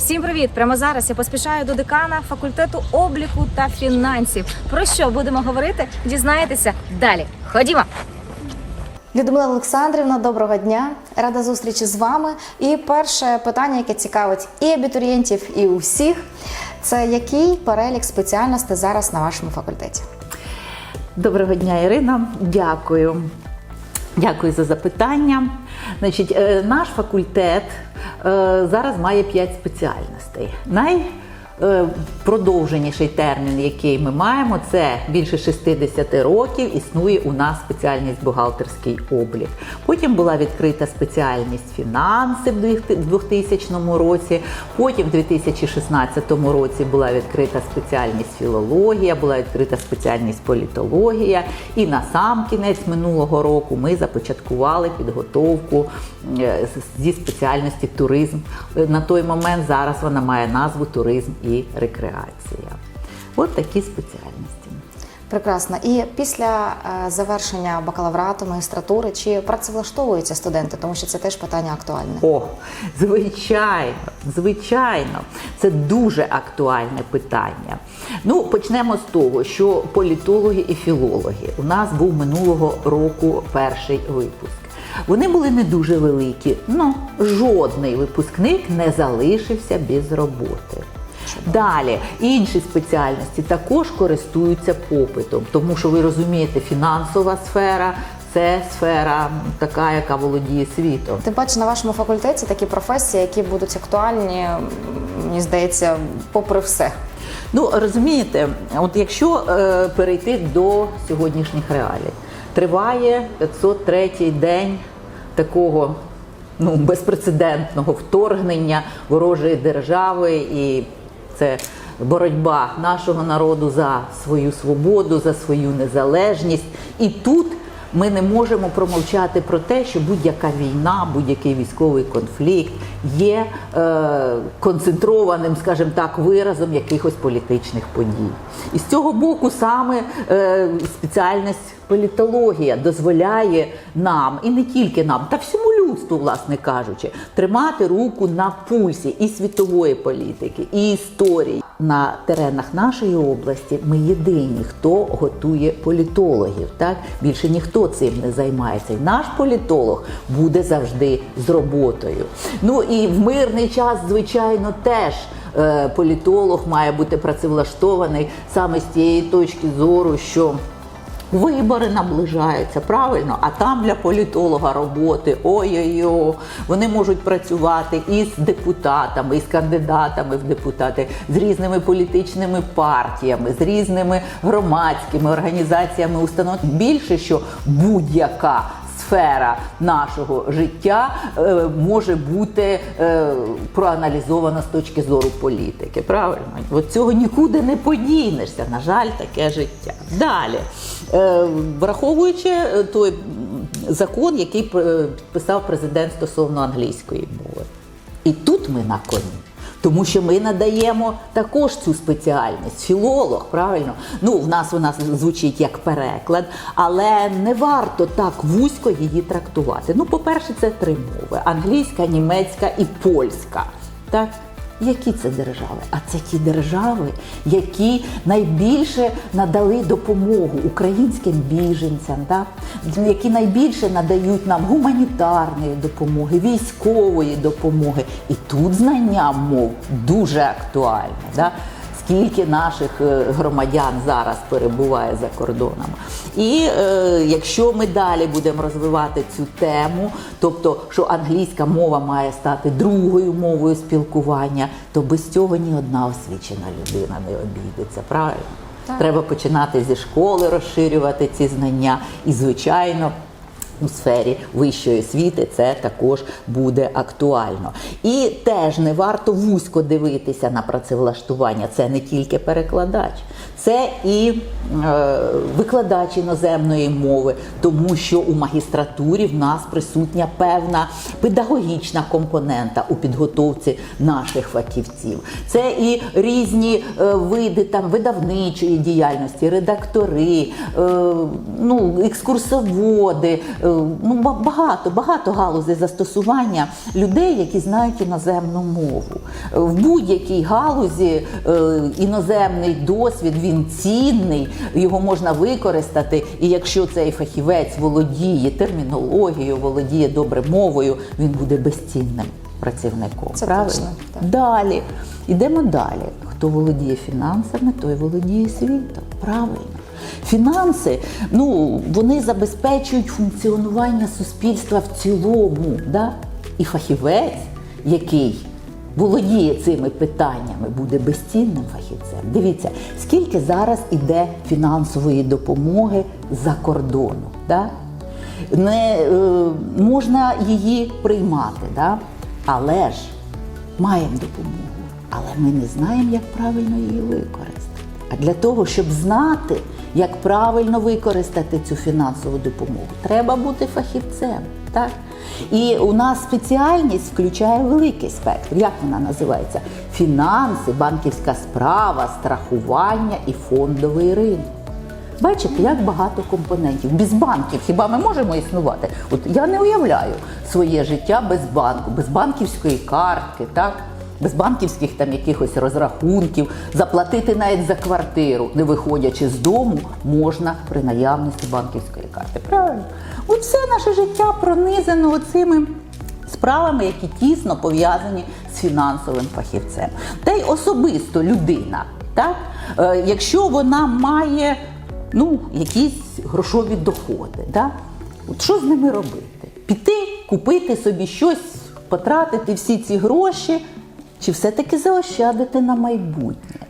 Всім привіт! Прямо зараз я поспішаю до декана факультету обліку та фінансів. Про що будемо говорити? Дізнаєтеся далі. Ходімо! Людмила Олександрівна, доброго дня. Рада зустрічі з вами. І перше питання, яке цікавить і абітурієнтів, і усіх, це який перелік спеціальностей зараз на вашому факультеті? Доброго дня, Ірина. Дякую. Дякую за запитання. Значить, е, наш факультет зараз має 5 спеціальностей. Найпродовженіший термін, який ми маємо, це більше 60 років. Існує у нас спеціальність бухгалтерський облік. Потім була відкрита спеціальність фінанси в 2000 році. Потім в 2016 році була відкрита спеціальність філологія, була відкрита спеціальність політологія. І на сам кінець минулого року ми започаткували підготовку е, зі спеціальності туризм. Е, На той момент зараз вона має назву туризм і рекреація. От такі спеціальності. Прекрасно. І після е, завершення бакалаврату, магістратури, чи працевлаштовуються студенти, тому що це теж питання актуальне. О, звичайно, звичайно, це дуже актуальне питання. Ну, почнемо з того, що політологи і філологи у нас був минулого року перший випуск. Вони були не дуже великі, але жодний випускник не залишився без роботи. Далі інші спеціальності також користуються попитом, тому що ви розумієте, фінансова сфера це сфера така, яка володіє світом. Тим паче на вашому факультеті такі професії, які будуть актуальні, мені здається, попри все. Ну розумієте, от якщо е, перейти до сьогоднішніх реалій, триває 503-й день такого ну, безпрецедентного вторгнення ворожої держави, і це боротьба нашого народу за свою свободу, за свою незалежність. І тут ми не можемо промовчати про те, що будь-яка війна, будь-який військовий конфлікт є е, концентрованим, скажімо так, виразом якихось політичних подій. І з цього боку саме е, спеціальність політологія дозволяє нам, і не тільки нам, та всьому людству, власне кажучи, тримати руку на пульсі і світової політики, і історії. На теренах нашої області ми єдині, хто готує політологів. Так більше ніхто цим не займається. І наш політолог буде завжди з роботою. Ну і в мирний час, звичайно, теж е, політолог має бути працевлаштований саме з тієї точки зору, що Вибори наближаються, правильно, а там для політолога роботи ой-ой-ой, вони можуть працювати і з депутатами, і з кандидатами в депутати, з різними політичними партіями, з різними громадськими організаціями, Установ. Більше що будь-яка сфера нашого життя е, може бути е, проаналізована з точки зору політики. Правильно? От цього нікуди не подінешся. На жаль, таке життя. Далі, е, враховуючи той закон, який підписав президент стосовно англійської мови. І тут ми на коні. Тому що ми надаємо також цю спеціальність, філолог, правильно? Ну, в нас вона звучить як переклад, але не варто так вузько її трактувати. Ну, по-перше, це три мови: англійська, німецька і польська. Так? Які це держави? А це ті держави, які найбільше надали допомогу українським біженцям, да? які найбільше надають нам гуманітарної допомоги, військової допомоги. І тут знання мов дуже актуальне. Так? Скільки наших е, громадян зараз перебуває за кордонами. І е, якщо ми далі будемо розвивати цю тему, тобто, що англійська мова має стати другою мовою спілкування, то без цього ні одна освічена людина не обійдеться. Правильно? Так. Треба починати зі школи розширювати ці знання, і звичайно. У сфері вищої освіти це також буде актуально. І теж не варто вузько дивитися на працевлаштування. Це не тільки перекладач, це і е, викладач іноземної мови, тому що у магістратурі в нас присутня певна педагогічна компонента у підготовці наших фахівців. Це і різні е, види там видавничої діяльності, редактори, е, ну, екскурсоводи, е, ну багато, багато галузей застосування людей, які знають іноземну мову. В будь-якій галузі е, іноземний досвід він цінний, його можна використати. І якщо цей фахівець володіє термінологією, володіє добре мовою, він буде безцінним працівником. Це правильно? точно, так. Далі. Йдемо далі. Хто володіє фінансами, той володіє світом. Правильно. Фінанси, ну, вони забезпечують функціонування суспільства в цілому. Да? І фахівець, який володіє цими питаннями, буде безцінним фахівцем. Дивіться, скільки зараз іде фінансової допомоги за кордону. Да? Не е, можна її приймати, да? але ж маємо допомогу, але ми не знаємо, як правильно її використати. А для того, щоб знати, як правильно використати цю фінансову допомогу, треба бути фахівцем. Так? І у нас спеціальність включає великий спектр. Як вона називається? Фінанси, банківська справа, страхування і фондовий ринок. Бачите, як багато компонентів. Без банків хіба ми можемо існувати? От я не уявляю своє життя без банку, без банківської картки, так? Без банківських там якихось розрахунків, заплатити навіть за квартиру, не виходячи з дому, можна при наявності банківської карти. Правильно? От все наше життя пронизано оцими справами, які тісно пов'язані з фінансовим фахівцем. Та й особисто людина, так? Е, якщо вона має ну, якісь грошові доходи, так? От що з ними робити? Піти, купити собі щось, потратити всі ці гроші, чи все-таки заощадити на майбутнє?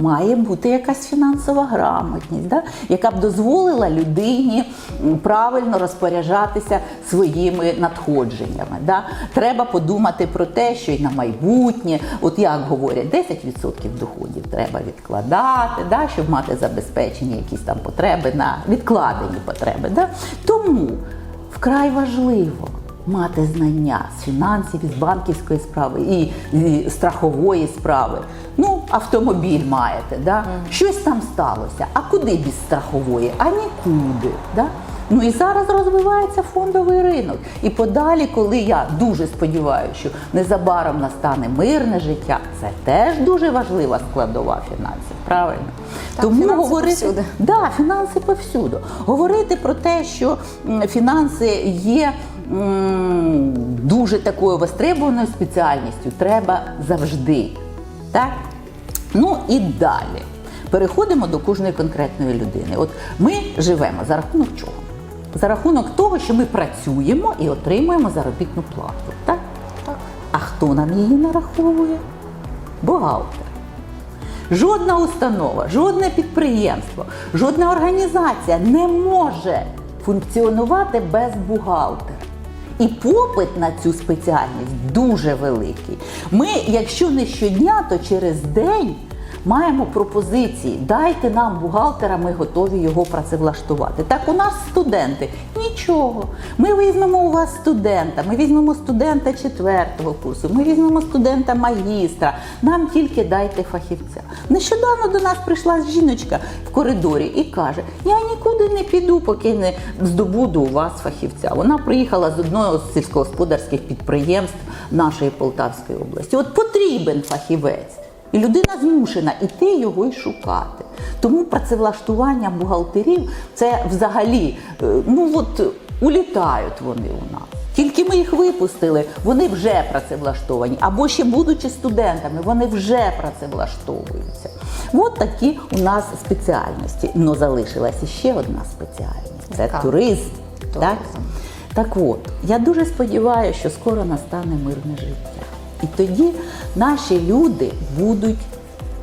Має бути якась фінансова грамотність, да? яка б дозволила людині правильно розпоряджатися своїми надходженнями. Да? Треба подумати про те, що й на майбутнє, от як говорять, 10% доходів треба відкладати, да? щоб мати забезпечені якісь там потреби на відкладені потреби. Да? Тому вкрай важливо мати знання з фінансів, з банківської справи і, і страхової справи. Ну, автомобіль маєте, да? щось там сталося. А куди без страхової? А нікуди. Да? Ну і зараз розвивається фондовий ринок. І подалі, коли я дуже сподіваюся, що незабаром настане мирне життя, це теж дуже важлива складова фінансів. Правильно? Так, фінанси повсюди. Да, фінанси повсюду. Говорити про те, що фінанси є дуже такою востребованою спеціальністю, треба завжди. Так? Ну і далі. Переходимо до кожної конкретної людини. От ми живемо за рахунок чого? За рахунок того, що ми працюємо і отримуємо заробітну плату. Так? Так. А хто нам її нараховує? Бухгалтер. Жодна установа, жодне підприємство, жодна організація не може функціонувати без бухгалтера. І попит на цю спеціальність дуже великий. Ми, якщо не щодня, то через день маємо пропозиції. Дайте нам бухгалтера, ми готові його працевлаштувати. Так у нас студенти нічого. Ми візьмемо у вас студента, ми візьмемо студента четвертого курсу, ми візьмемо студента магістра. Нам тільки дайте фахівця. Нещодавно до нас прийшла жіночка в коридорі і каже: Я нікуди не піду, поки не здобуду у вас фахівця. Вона приїхала з одного з сільськогосподарських підприємств нашої Полтавської області. От потрібен фахівець. І людина змушена іти його й шукати. Тому працевлаштування бухгалтерів це взагалі, е, ну от улітають вони у нас. Тільки ми їх випустили, вони вже працевлаштовані. Або ще будучи студентами, вони вже працевлаштовуються. От такі у нас спеціальності. Ну залишилася ще одна спеціальність це Яка? туризм. Так? Туризм. так от, я дуже сподіваюся, що скоро настане мирне життя. І тоді наші люди будуть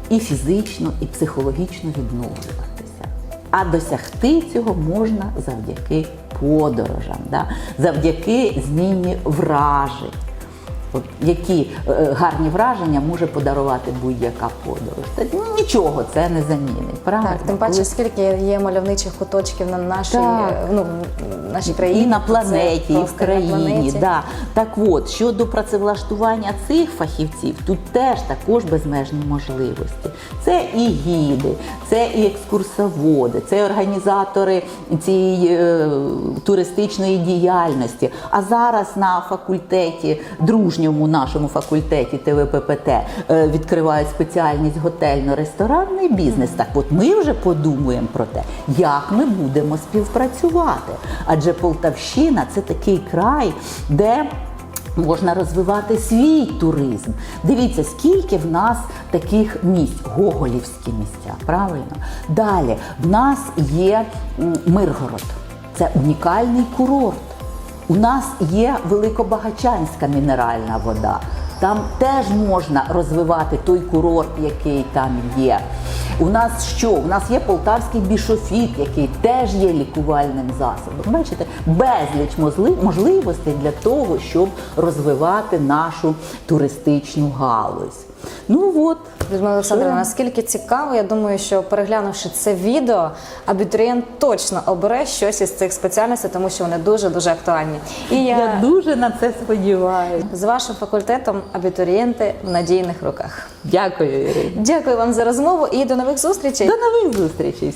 і фізично, і психологічно відновлюватися. А досягти цього можна завдяки подорожам, да? завдяки зміні вражень. От які е, гарні враження може подарувати будь-яка подорож. Та нічого це не замінить. Правильно? Так, тим паче, Коли скільки є мальовничих куточків на нашій, Так. ну, нашій країні. і на планеті, і в країні. Да. Так от, щодо працевлаштування цих фахівців, тут теж також безмежні можливості. Це і гіди, це і екскурсоводи, це організатори цієї е, туристичної діяльності. А зараз на факультеті, дружньому нашому факультеті ТВППТ е, відкривають спеціальність готельно-ресторанний бізнес. Так от ми вже подумаємо про те, як ми будемо співпрацювати. Адже Полтавщина це такий край, де Можна розвивати свій туризм. Дивіться, скільки в нас таких місць, гоголівські місця, правильно? Далі в нас є Миргород, це унікальний курорт. У нас є Великобагачанська мінеральна вода. Там теж можна розвивати той курорт, який там є. У нас що? У нас є полтавський бішофіт, який теж є лікувальним засобом. Бачите, безліч можливостей для того, щоб розвивати нашу туристичну галузь. Ну от. Людмила Олександрівна, наскільки цікаво, я думаю, що переглянувши це відео, абітурієнт точно обере щось із цих спеціальностей, тому що вони дуже дуже актуальні. І я, Я дуже на це сподіваюся. з вашим факультетом абітурієнти в надійних руках. Дякую, Ірина. Дякую вам за розмову і до нових зустрічей. До нових зустрічей.